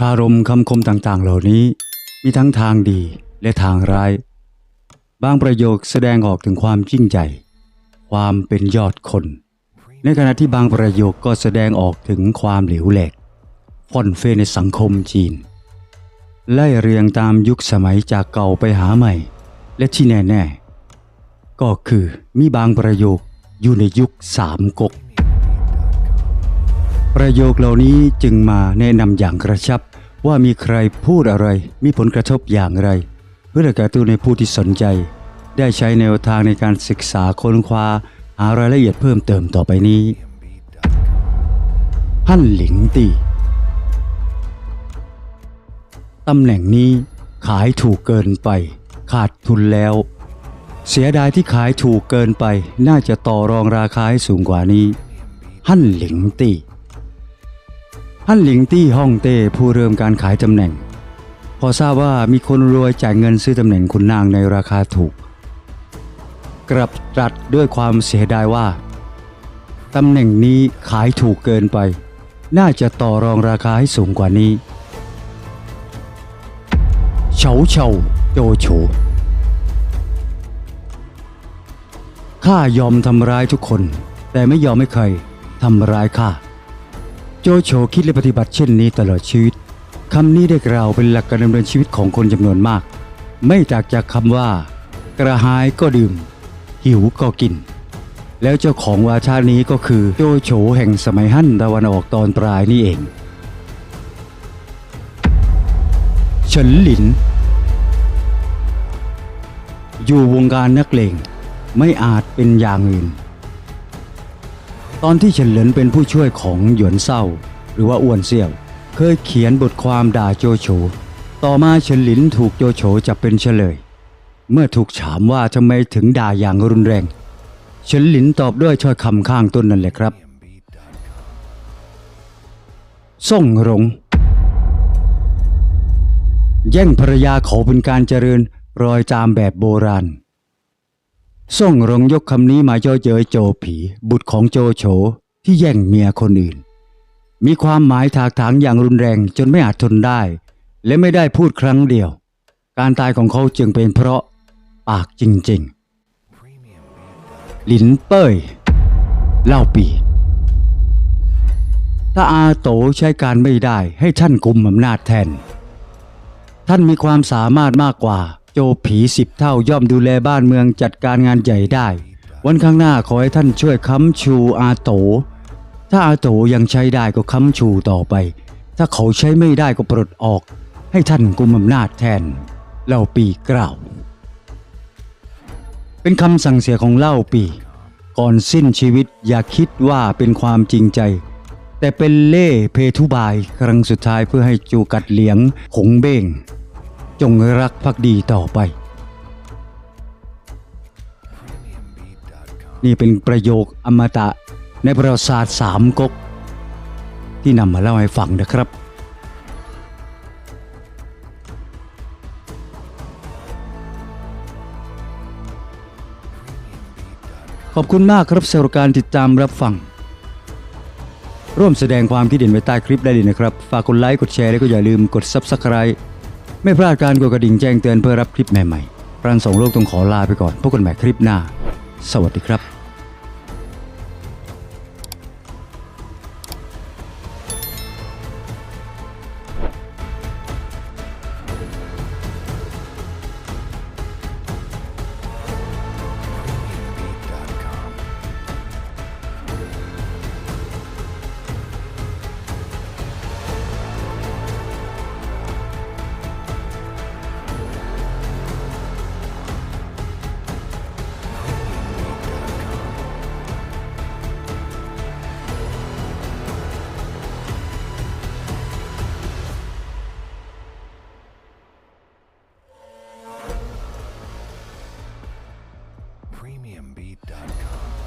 คารมคำคมต่างๆ เหล่านี้ มีทั้งทางดีและทางร้าย บางประโยคแสดงออกถึงความยิ่งใหญ่ ความเป็นยอดคน ในขณะที่บางประโยคก็แสดงออกถึงความเหลวแหลกฟ่อนเฟในสังคมจีน ไล่เรียงตามยุคสมัยจากเก่าไปหาใหม่ และที่แน่ ๆ ก็คือมีบางประโยคอยู่ในยุคสามก๊ก ประโยคเหล่านี้จึงมาแนะนำอย่างกระชับ ว่ามีใครพูดอะไร มีผลกระทบอย่างไร เพื่อกระตุ้นให้ผู้ที่สนใจ ได้ใช้แนวทางในการศึกษาค้นคว้าหารายละเอียดเพิ่มเติมต่อไปนี้ฮั่นหลิงตีตำแหน่งนี้ขายถูกเกินไป ขาดทุนแล้ว เสียดายที่ขายถูกเกินไป น่าจะต่อรองราคาให้สูงกว่านี้ ฮั่นหลิงตี ฮั่นหลิงตี้ฮ่องเต้ผู้เริ่มการขายตำแหน่ง พอทราบว่ามีคนรวยจ่ายเงินซื้อตำแหน่งคุณนางในราคาถูก กลับตรัสด้วยความเสียดายว่าตำแหน่งนี้ขายถูกเกินไป น่าจะต่อรองราคาให้สูงกว่านี้เฉาเฉาโจโฉข้ายอมทำร้ายทุกคน แต่ไม่ยอมให้ใครทำร้ายข้า โจโฉคิดและปฏิบัติเช่นนี้ตลอดชีวิตคำนี้ได้กล่าวเป็นหลักการดำเนินชีวิตของคนจำนวนมาก ไม่จากจากคำว่า กระหายก็ดื่ม หิวก็กิน แล้วเจ้าของวาทานี้ก็คือโจโฉแห่งสมัยฮั่นตะวันออกตอนปลายนี่เองเฉินหลิน อยู่วงการนักเลงไม่อาจเป็นอย่างอื่น ตอนที่เฉินเหลินเป็นผู้ช่วยของหยวนเศร้า หรือว่าอ้วนเซี่ยว เคยเขียนบทความด่าโจโฉ ต่อมาเฉินหลินถูกโจโฉจับเป็นเฉลย เมื่อถูกถามว่าทำไมถึงด่าอย่างรุนแรง เฉินหลินตอบด้วยถ้อยคำข้างต้นนั่นแหละครับส่งหลงแย่งภรรยาเขาเป็นการเจริญรอยตามแบบโบราณ ส่งหลงยกคำนี้มาเย่อเย้ยโจผี บุตรของโจโฉที่แย่งเมียคนอื่น มีความหมายถากถางอย่างรุนแรงจนไม่อาจทนได้ และไม่ได้พูดครั้งเดียว การตายของเขาจึงเป็นเพราะปากจริงๆ หลินเป้ย เล่าปี ถ้าอาโตใช้การไม่ได้ให้ท่านกุมอำนาจแทน ท่านมีความสามารถมากกว่า โจผีสิบเท่าย่อมดูแลบ้านเมืองจัดการงานใหญ่ได้ วันข้างหน้าขอให้ท่านช่วยค้ำชูอาโต ถ้าอาโตยังใช้ได้ก็ค้ำชูต่อไป ถ้าเขาใช้ไม่ได้ก็ปลดออก ให้ท่านกุมอำนาจแทนเล่าปีกล่าว เป็นคำสั่งเสียของเล่าปีก่อนสิ้นชีวิตอย่าคิดว่าเป็นความจริงใจ แต่เป็นเล่เพทุบายครั้งสุดท้ายเพื่อให้จูกัดเหลียงหงเบ้ง จงรักภักดีต่อไป นี่เป็นประโยคอมตะในประวัติศาสตร์สามก๊กที่นำมาเล่าให้ฟังนะครับ ขอบคุณมากครับสำหรับการติดตามรับฟัง ร่วมแสดงความคิดเห็นไว้ใต้คลิปได้เลยนะครับ ฝากกดไลค์ กดแชร์ แล้วก็อย่าลืมกด Subscribe ไม่พลาดการกดกระดิ่งแจ้งเตือนเพื่อรับคลิปใหม่ๆรันสองโลกต้องขอลาไปก่อนพบกันใหม่คลิปหน้า สวัสดีครับ premiumbeat.com.